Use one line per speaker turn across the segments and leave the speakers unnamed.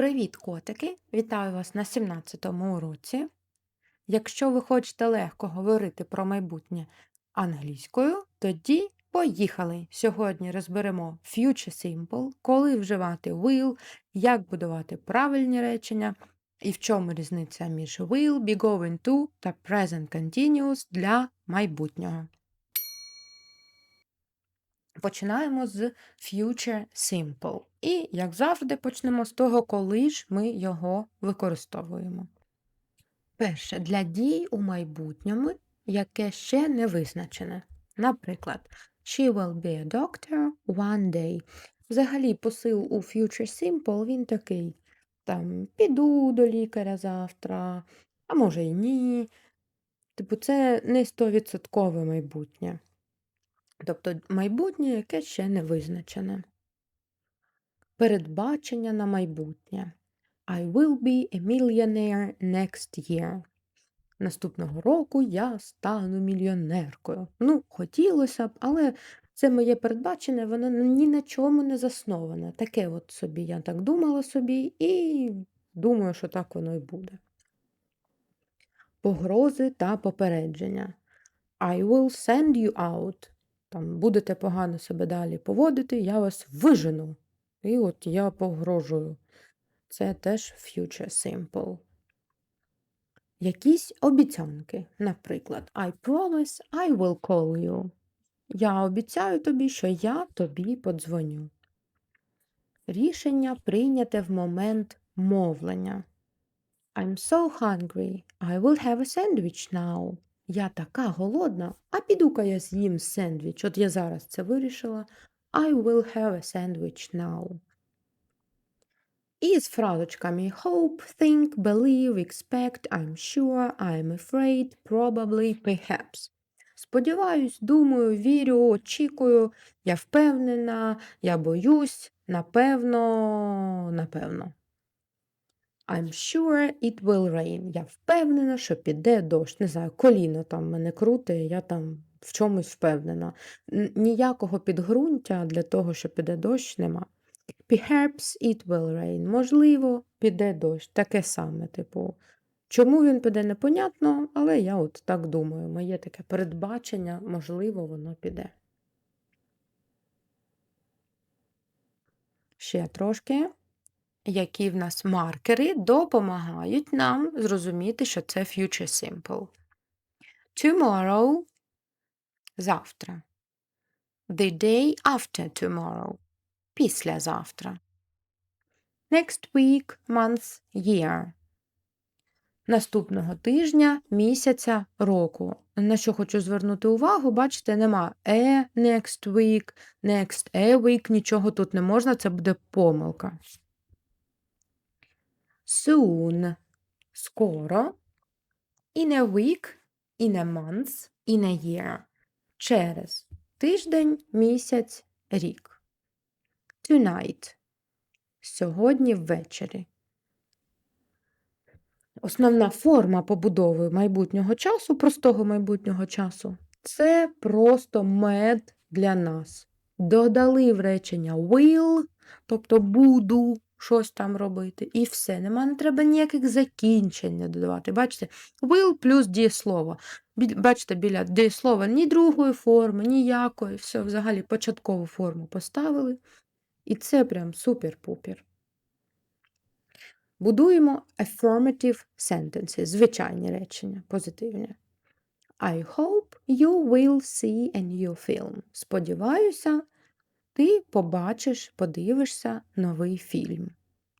Привіт, котики! Вітаю вас на 17-му уроці. Якщо ви хочете легко говорити про майбутнє англійською, тоді поїхали! Сьогодні розберемо Future Simple, коли вживати will, як будувати правильні речення і в чому різниця між will, be going to та present continuous для майбутнього. Починаємо з Future Simple. І, як завжди, почнемо з того, коли ж ми його використовуємо. Перше, для дій у майбутньому, яке ще не визначене. Наприклад, She will be a doctor one day. Взагалі, посил у Future Simple він такий: там, піду до лікаря завтра, а може й ні. Типу, це не 100% майбутнє. Тобто майбутнє, яке ще не визначене. Передбачення на майбутнє. I will be a millionaire next year. Наступного року я стану мільйонеркою. Ну, хотілося б, але це моє передбачення, воно ні на чому не засноване. Таке от собі, я так думала собі, і думаю, що так воно і буде. Погрози та попередження. I will send you out там будете погано себе далі поводити, я вас вижену. І от я погрожую. Це теж future simple. Якісь обіцянки. Наприклад, I promise I will call you. Я обіцяю тобі, що я тобі подзвоню. Рішення прийняте в момент мовлення. I'm so hungry. I will have a sandwich now. Я така голодна, а піду-ка я з'їм сендвіч. От я зараз це вирішила. I will have a sandwich now. І з фразочками hope, think, believe, expect, I'm sure, I'm afraid, probably, perhaps. Сподіваюсь, думаю, вірю, очікую, я впевнена, я боюсь, напевно, напевно. I'm sure it will rain. Я впевнена, що піде дощ. Не знаю, коліно там мене круте, я там в чомусь впевнена. Ніякого підґрунтя для того, що піде дощ, нема. Perhaps it will rain. Можливо, піде дощ. Таке саме, типу. Чому він піде, непонятно, але я от так думаю. Моє таке передбачення, можливо, воно піде. Ще трошки які в нас маркери допомагають нам зрозуміти, що це future simple. Tomorrow завтра. The day after tomorrow. Післязавтра. Next week, month, year. Наступного тижня, місяця, року. На що хочу звернути увагу, бачите, нема a next week, next a week, нічого тут не можна, це буде помилка soon скоро, in a week, in a month, in a year. Через тиждень, місяць, рік. Tonight. Сьогодні ввечері. Основна форма побудови майбутнього часу, простого майбутнього часу, це просто мед для нас. Додали в речення will, тобто буду, щось там робити. І все. Нема, не треба ніяких закінчень додавати. Бачите, will плюс дієслово. Бачите, біля дієслова ні другої форми, ніякої. Все, взагалі початкову форму поставили. І це прям супер-пупер. Будуємо affirmative sentences, звичайні речення, позитивні. I hope you will see a new film. Сподіваюся, ти побачиш, подивишся новий фільм.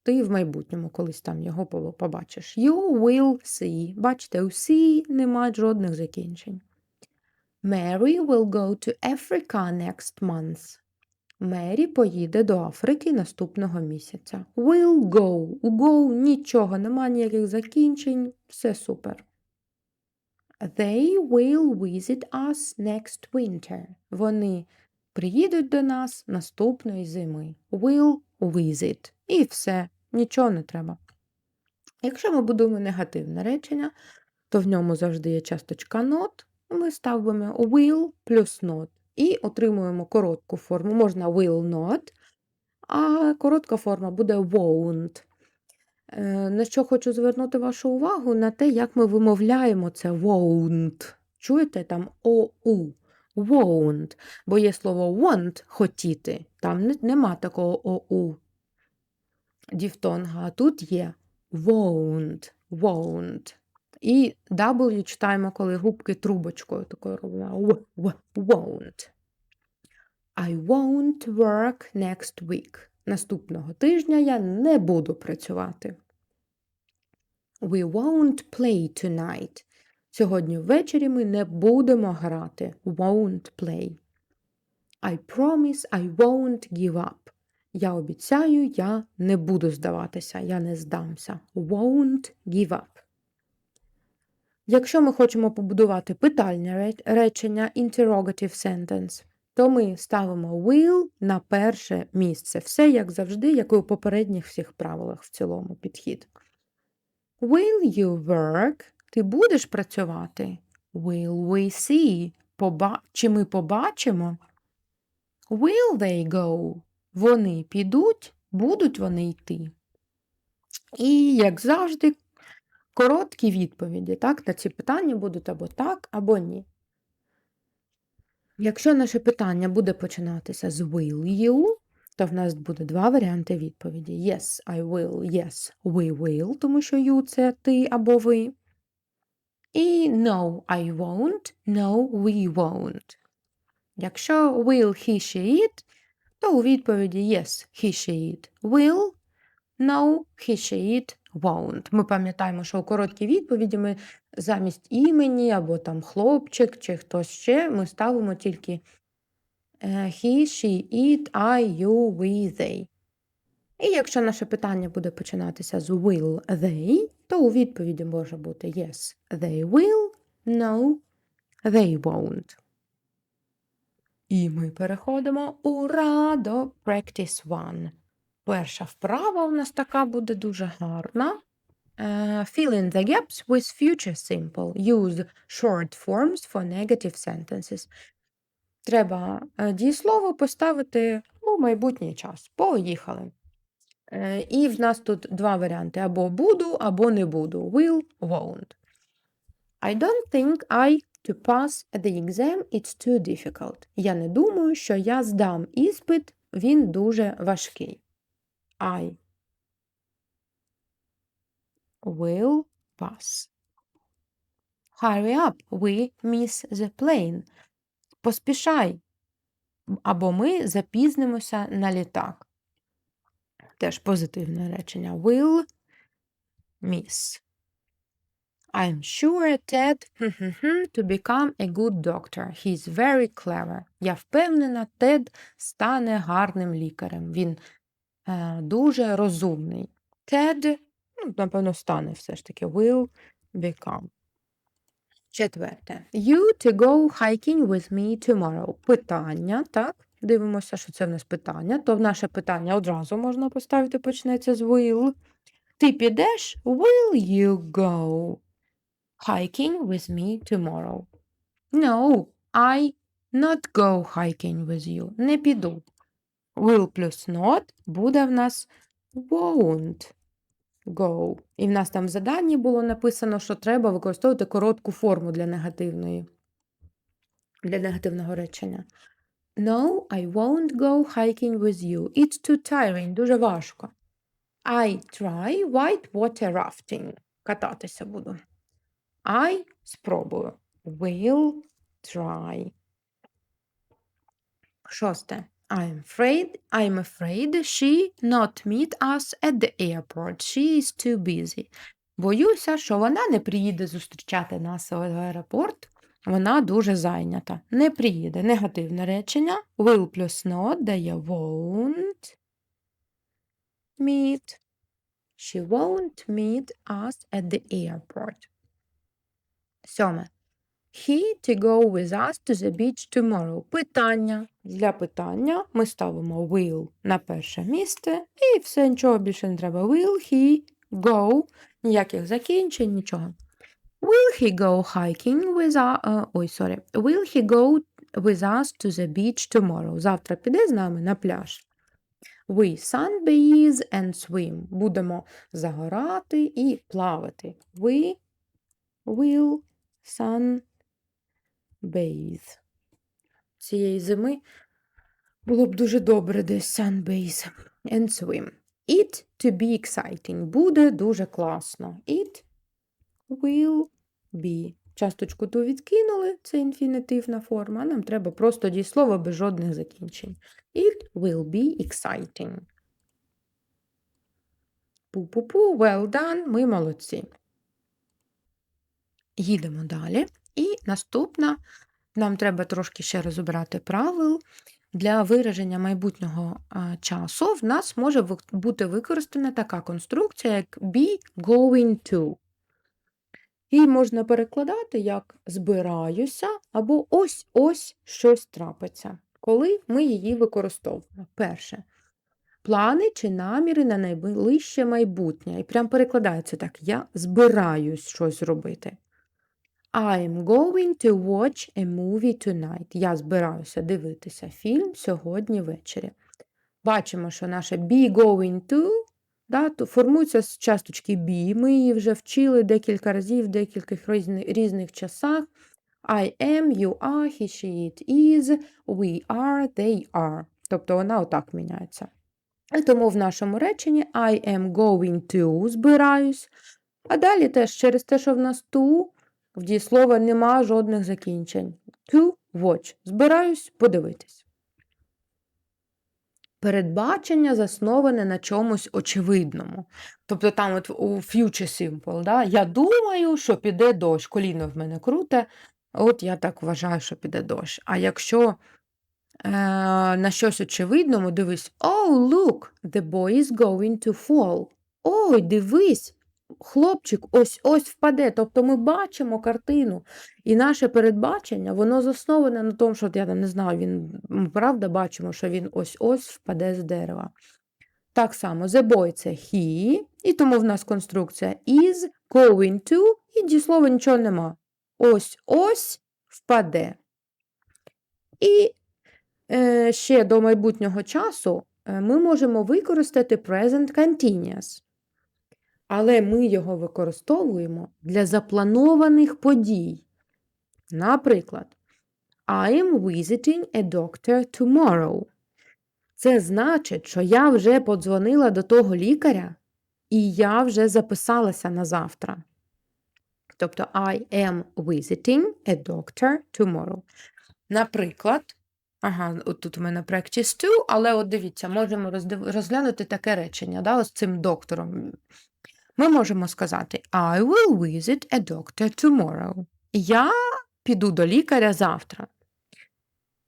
Ти в майбутньому колись там його побачиш. You will see. Бачите, у see немає жодних закінчень. Mary will go to Africa next month. Мері поїде до Африки наступного місяця. Will go. У go нічого, нема ніяких закінчень, все супер. They will visit us next winter. Вони приїдуть до нас наступної зими. Will visit. І все, нічого не треба. Якщо ми будуємо негативне речення, то в ньому завжди є часточка not, ми ставимо will плюс not. І отримуємо коротку форму. Можна will not, а коротка форма буде won't. Е, На що хочу звернути вашу увагу на те, як ми вимовляємо це won't. Чуєте там оу? Won't. Бо є слово want хотіти. Там нема такого оу діфтонга, а тут є won't, won't. І W читаємо, коли губки трубочкою такою робимо. Won't. I won't work next week. Наступного тижня я не буду працювати. We won't play tonight. Сьогодні ввечері ми не будемо грати. Won't play. I promise I won't give up. Я обіцяю, я не буду здаватися, я не здамся. Won't give up. Якщо ми хочемо побудувати питальне речення interrogative sentence, то ми ставимо will на перше місце. Все як завжди, як і у попередніх всіх правилах в цілому підхід. Will you work? Ти будеш працювати? Will we see? Поба... Чи ми побачимо? Will they go? Вони підуть, будуть вони йти. І, як завжди, короткі відповіді так, на ці питання будуть або так, або ні. Якщо наше питання буде починатися з will you, то в нас буде два варіанти відповіді: Yes, I will, yes, we will, тому що you це ти або ви. І no, I won't, no, we won't. Якщо will he, she, it, то у відповіді yes, he, she, it will, no, he, she, it won't. Ми пам'ятаємо, що у короткій відповіді ми замість імені або там хлопчик чи хтось ще ми ставимо тільки е, he, she, it, I, you, we, they. І якщо наше питання буде починатися з will they, то у відповіді може бути yes, they will, no, they won't. І ми переходимо ура до practice one. Перша вправа у нас така буде дуже гарна. Е, fill in the gaps with future simple. Use short forms for negative sentences. Треба е, дієслово поставити у майбутній час. Поїхали. Е, І в нас тут два варіанти: або буду, або не буду. Will, won't. I don't think I to pass the exam it's too difficult. Я не думаю, що я здам іспит, він дуже важкий. I will pass. Hurry up, we miss the plane. Поспішай, або ми запізнимося на літак. Теж позитивне речення. Will miss. I'm sure Ted to become a good doctor. He's very clever. Я впевнена, Тед стане гарним лікарем. Він е, дуже розумний. Ted, ну, напевно, стане все ж таки. Will become. Четверте. You to go hiking with me tomorrow. Питання, так? Дивимося, що це в нас питання. То в наше питання одразу можна поставити, почнеться з will. Ти підеш? Will you go hiking with me tomorrow? No, I not go hiking with you. Не піду. Will плюс not буде в нас won't go. І в нас там в заданні було написано, що треба використовувати коротку форму для негативної. Для негативного речення. No, I won't go hiking with you. It's too tiring. Дуже важко. I try white water rafting. Кататися буду. I спробую. Will try. Шосте. I'm afraid, I'm afraid she not meet us at the airport. She is too busy. Боюся, що вона не приїде зустрічати нас в аеропорт. Вона дуже зайнята. Не приїде. Негативне речення. Will плюс not дає won't meet. She won't meet us at the airport. Сьоме. He to go with us to the beach tomorrow. Питання. Для питання ми ставимо will на перше місце і все, нічого більше не треба. Will he go? Ніяких закінчень, нічого. Will he go hiking with us? ой, sorry. Will he go with us to the beach tomorrow? Завтра піде з нами на пляж. We sunbathe and swim. Будемо загорати і плавати. We will sunbathe. Цієї зими було б дуже добре десь sunbathe and swim. It to be exciting. Буде дуже класно. It will be. Часточку ту відкинули, це інфінітивна форма, нам треба просто дієслово без жодних закінчень. It will be exciting. Пу-пу-пу, well done, ми молодці. Їдемо далі. І наступна, нам треба трошки ще розібрати правил. Для вираження майбутнього часу в нас може бути використана така конструкція, як be going to. Її можна перекладати як збираюся або ось-ось щось трапиться, коли ми її використовуємо. Перше. Плани чи наміри на найближче майбутнє. І прям перекладається так: я збираюсь щось зробити. I'm going to watch a movie tonight. Я збираюся дивитися фільм сьогодні ввечері. Бачимо, що наше be going to да, то формується з часточки be. Ми її вже вчили декілька разів в декількох різних часах. I am, you are, he, she, it is, we are, they are. Тобто вона отак міняється. І тому в нашому реченні I am going to збираюсь. А далі теж через те, що в нас to, в дієслова нема жодних закінчень. To watch. Збираюсь подивитись. Передбачення засноване на чомусь очевидному. Тобто там от у future simple, да? я думаю, що піде дощ. Коліно в мене круте, от я так вважаю, що піде дощ. А якщо е, на щось очевидному, дивись, oh, look, the boy is going to fall. Ой, дивись, хлопчик ось-ось впаде. Тобто ми бачимо картину. І наше передбачення, воно засноване на тому, що я не знаю, він правда бачимо, що він ось-ось впаде з дерева. Так само, the boy це he, і тому в нас конструкція is going to, і дієслова нічого нема. Ось-ось впаде. І е, ще до майбутнього часу е, ми можемо використати present continuous. Але ми його використовуємо для запланованих подій. Наприклад, I am visiting a doctor tomorrow. Це значить, що я вже подзвонила до того лікаря, і я вже записалася на завтра. Тобто I am visiting a doctor tomorrow. Наприклад, ага, от тут у мене practice 2, але от дивіться, можемо розглянути таке речення да, з цим доктором. Ми можемо сказати I will visit a doctor tomorrow. Я піду до лікаря завтра.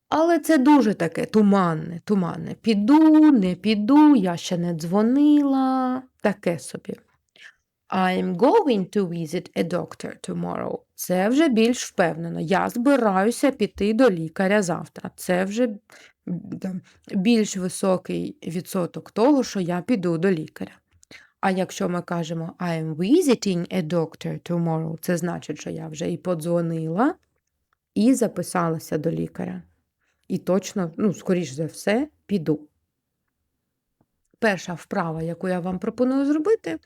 Але це дуже таке туманне, туманне. Піду, не піду, я ще не дзвонила. Таке собі. I'm going to visit a doctor tomorrow. Це вже більш впевнено. Я збираюся піти до лікаря завтра. Це вже більш високий відсоток того, що я піду до лікаря. А якщо ми кажемо I'm visiting a doctor tomorrow, це значить, що я вже і подзвонила, і записалася до лікаря. І точно, ну, скоріш за все, піду. Перша вправа, яку я вам пропоную зробити,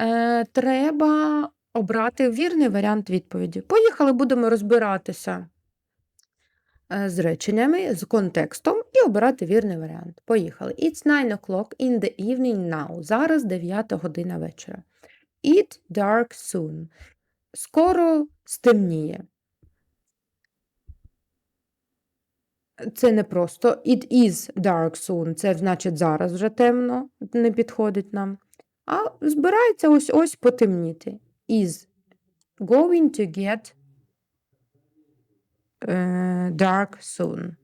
е, треба обрати вірний варіант відповіді. Поїхали, будемо розбиратися з реченнями, з контекстом і обирати вірний варіант. Поїхали. It's 9 o'clock in the evening now. Зараз 9 година вечора. It dark soon. Скоро стемніє. Це не просто it is dark soon, це значить зараз вже темно, не підходить нам. А збирається ось ось потемніти. Is going to get е, dark soon.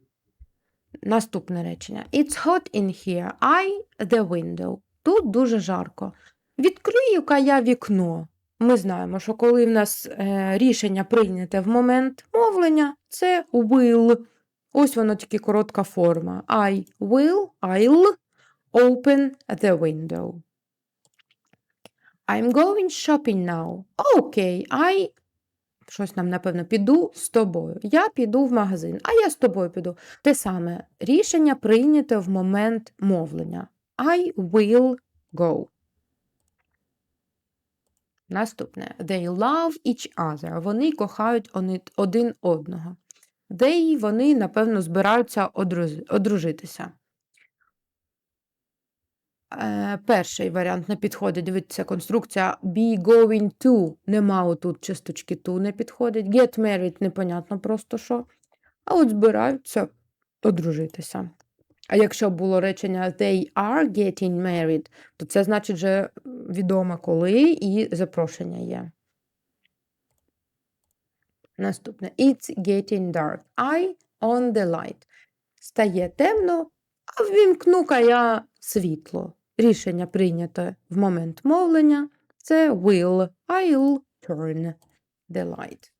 Наступне речення. It's hot in here. I the window. Тут дуже жарко. Відкрию-ка я вікно. Ми знаємо, що коли в нас е, рішення прийняте в момент мовлення, це will. Ось воно тільки коротка форма. I will, I'll open the window. I'm going shopping now. Окей, I щось нам, напевно, піду з тобою. Я піду в магазин, а я з тобою піду. Те саме рішення прийняте в момент мовлення. I will go. Наступне. They love each other. Вони кохають один одного. They, вони, напевно, збираються одружитися. Е, перший варіант не підходить. Дивіться, конструкція be going to. Нема отут часточки to не підходить. Get married непонятно просто що. А от збираються одружитися. А якщо було речення they are getting married, то це значить вже відомо коли і запрошення є. Наступне. It's getting dark. I on the light. Стає темно, а ввімкну-ка я світло. Рішення прийнято в момент мовлення. Це will. I'll turn the light.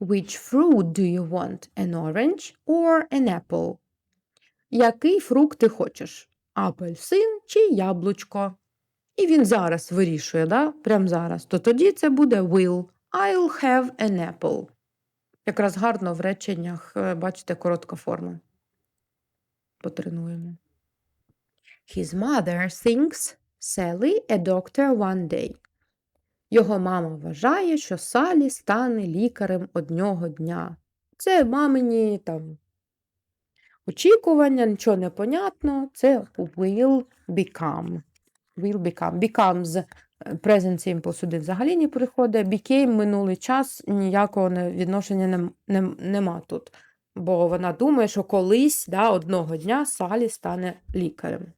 Which fruit do you want? An orange or an apple? Який фрукт ти хочеш? Апельсин чи яблучко? І він зараз вирішує, да? прямо зараз. То тоді це буде will. I'll have an apple. Якраз гарно в реченнях, е, бачите, коротка форма. Потренуємо. His mother thinks Sally a doctor one day. Його мама вважає, що Салі стане лікарем одного дня. Це мамині там очікування, нічого не понятно. Це will become. Will become. Becomes present simple сюди взагалі не приходить. Became минулий час ніякого відношення нем- нем- нема тут. Бо вона думає, що колись да, одного дня Салі стане лікарем.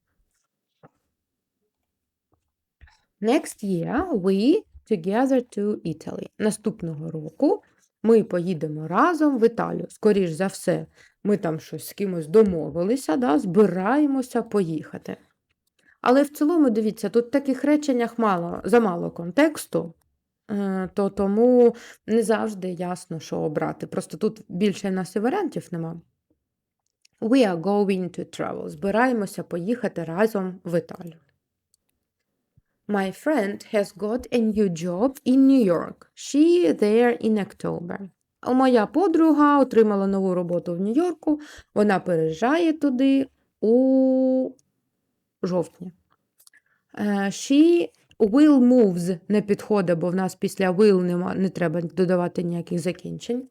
Next year we together to Italy. Наступного року ми поїдемо разом в Італію. Скоріш за все, ми там щось з кимось домовилися, да, збираємося поїхати. Але в цілому, дивіться, тут в таких реченнях мало, замало контексту, е, то тому не завжди ясно, що обрати. Просто тут більше нас і варіантів нема. We are going to travel. Збираємося поїхати разом в Італію. My friend has got a new job in New York. She there in October. Моя подруга отримала нову роботу в Нью-Йорку. Вона переїжджає туди у жовтні. Е, She will moves не підходить, бо в нас після will нема, не треба додавати ніяких закінчень.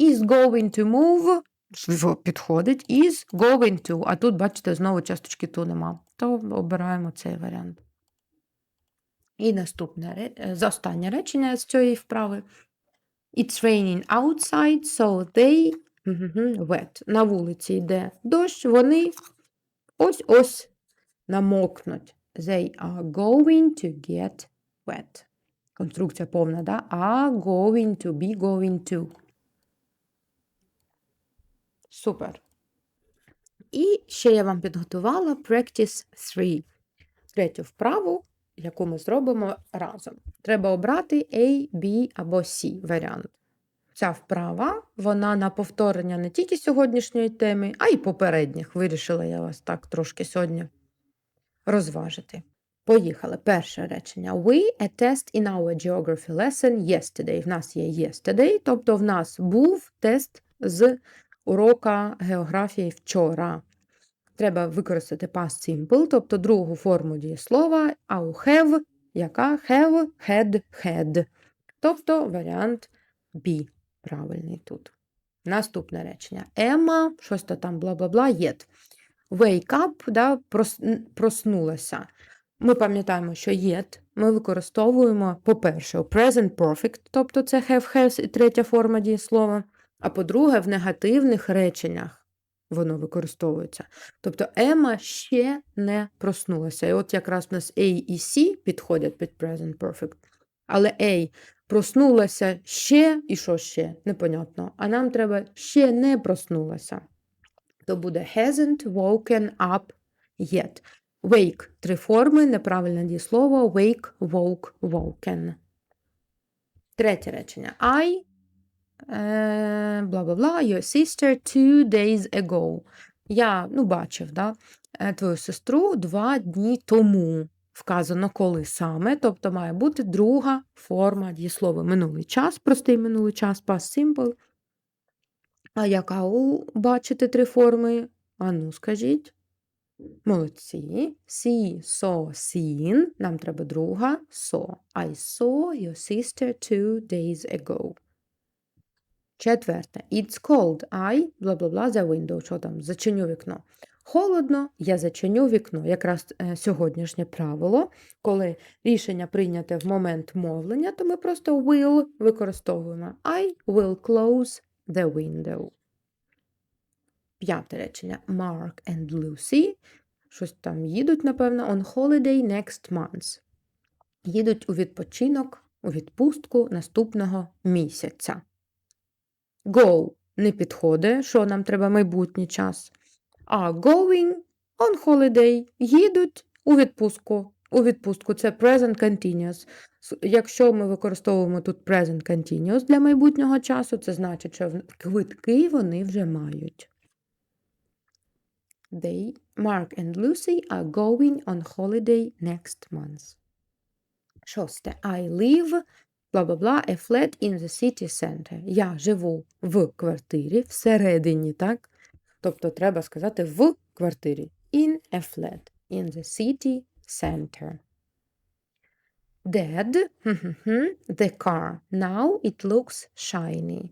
Is going to move підходить. Is going to. А тут, бачите, знову часточки to нема. То обираємо цей варіант. І наступне е, за останнє речення з цієї вправи. It's raining outside, so they wet. На вулиці йде дощ, вони ось-ось намокнуть. They are going to get wet. Конструкція повна, да? Are going to, be going to. Супер. І ще я вам підготувала practice 3. Третю вправу, яку ми зробимо разом. Треба обрати A, B або C варіант. Ця вправа, вона на повторення не тільки сьогоднішньої теми, а й попередніх. Вирішила я вас так трошки сьогодні розважити. Поїхали. Перше речення. We a test in our geography lesson yesterday. В нас є yesterday, тобто в нас був тест з урока географії вчора. Треба використати past simple, тобто другу форму дієслова, а у have, яка have, had, had. Тобто варіант B правильний тут. Наступне речення. Емма, щось то там бла-бла-бла, yet. Wake up, да, прос, проснулася. Ми пам'ятаємо, що yet ми використовуємо, по-перше, у present perfect, тобто це have, has і третя форма дієслова. А по-друге, в негативних реченнях воно використовується. Тобто Ема ще не проснулася. І от якраз у нас A і C підходять під present perfect. Але A проснулася ще, і що ще? Непонятно. А нам треба ще не проснулася. То буде hasn't woken up yet. Wake – три форми, неправильне дієслово. Wake, woke, woken. Третє речення. I е, бла-бла-бла, your sister two days ago. Я, ну, бачив, да, е, твою сестру два дні тому. Вказано, коли саме, тобто має бути друга форма дієслова. Минулий час, простий минулий час, past simple. А яка у бачите три форми? А ну, скажіть. Молодці. See, saw, seen. Нам треба друга. Saw. I saw your sister two days ago. Четверте. It's cold. I, бла-бла-бла, the window. Що там? Зачиню вікно. Холодно, я зачиню вікно. Якраз е, сьогоднішнє правило. Коли рішення прийняте в момент мовлення, то ми просто will використовуємо. I will close the window. П'яте речення. Mark and Lucy. Щось там їдуть, напевно, on holiday next month. Їдуть у відпочинок, у відпустку наступного місяця. Go не підходить, що нам треба майбутній час. А going on holiday їдуть у відпустку. У відпустку це present continuous. Якщо ми використовуємо тут present continuous для майбутнього часу, це значить, що квитки вони вже мають. They, Mark and Lucy are going on holiday next month. Шосте. I live, бла бла бла, a flat in the city center. Я живу в квартирі всередині, так? Тобто треба сказати в квартирі. In a flat. In the city center. Dad, the car. Now it looks shiny.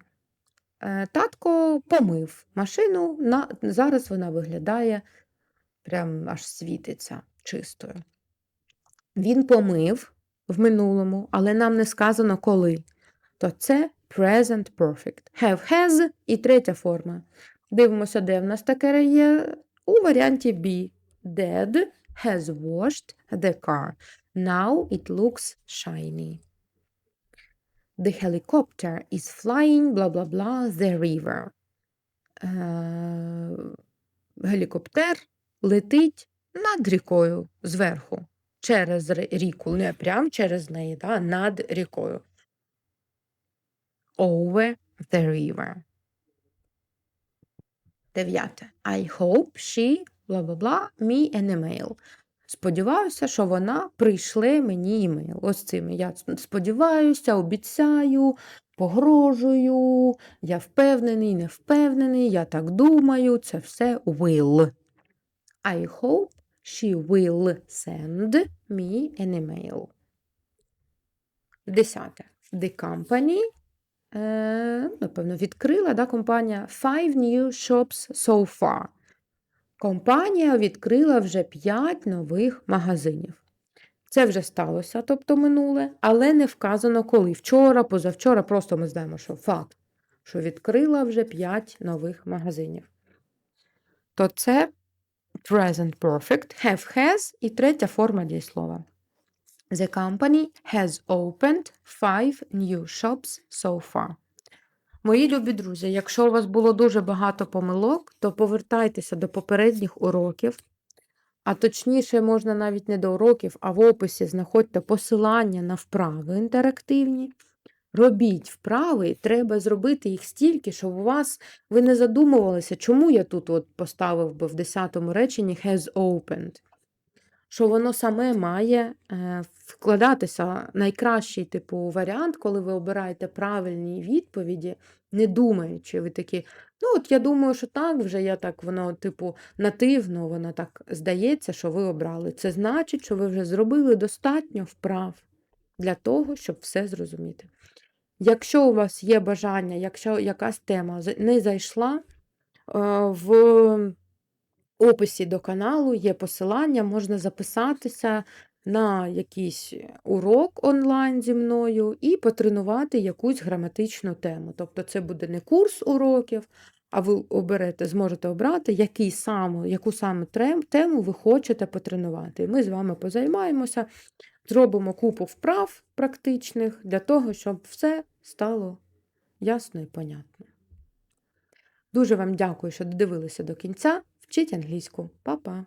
Е, Татко помив машину, зараз вона виглядає прям аж світиться чистою. Він помив в минулому, але нам не сказано коли. То це present perfect. Have has і третя форма. Дивимося, де в нас таке є у варіанті B. Dad has washed the car. Now it looks shiny. The helicopter is flying blah blah blah the river. Е, гелікоптер летить над рікою зверху. Через ріку, не прям через неї, да, над рікою. Over the river. Дев'яте. I hope she бла бла бла me an email. Сподіваюся, що вона прийшле мені імейл. Ось цим я сподіваюся, обіцяю, погрожую, я впевнений, не впевнений, я так думаю, це все will. I hope she will send me an email. Десяте. The company, е, напевно, відкрила да, компанія Five new shops so far. Компанія відкрила вже 5 нових магазинів. Це вже сталося, тобто минуле, але не вказано коли. Вчора, позавчора, просто ми знаємо, що факт, що відкрила вже 5 нових магазинів. То це present perfect, have has і третя форма дієслова. The company has opened five new shops so far. Мої любі друзі, якщо у вас було дуже багато помилок, то повертайтеся до попередніх уроків, а точніше, можна навіть не до уроків, а в описі знаходьте посилання на вправи інтерактивні. Робіть вправи, треба зробити їх стільки, щоб у вас ви не задумувалися, чому я тут от поставив би в 10 реченні has opened. Що воно саме має е, вкладатися найкращий типу варіант, коли ви обираєте правильні відповіді, не думаючи, ви такі, ну от я думаю, що так вже я так, воно, типу, нативно, воно так здається, що ви обрали. Це значить, що ви вже зробили достатньо вправ для того, щоб все зрозуміти. Якщо у вас є бажання, якщо якась тема не зайшла, е, в описі до каналу є посилання, можна записатися на якийсь урок онлайн зі мною і потренувати якусь граматичну тему. Тобто це буде не курс уроків, а ви оберете, зможете обрати, який саме, яку саме тему ви хочете потренувати. І ми з вами позаймаємося, зробимо купу вправ практичних для того, щоб все стало ясно і понятно. Дуже вам дякую, що додивилися до кінця. Вчіть англійську. Па-па!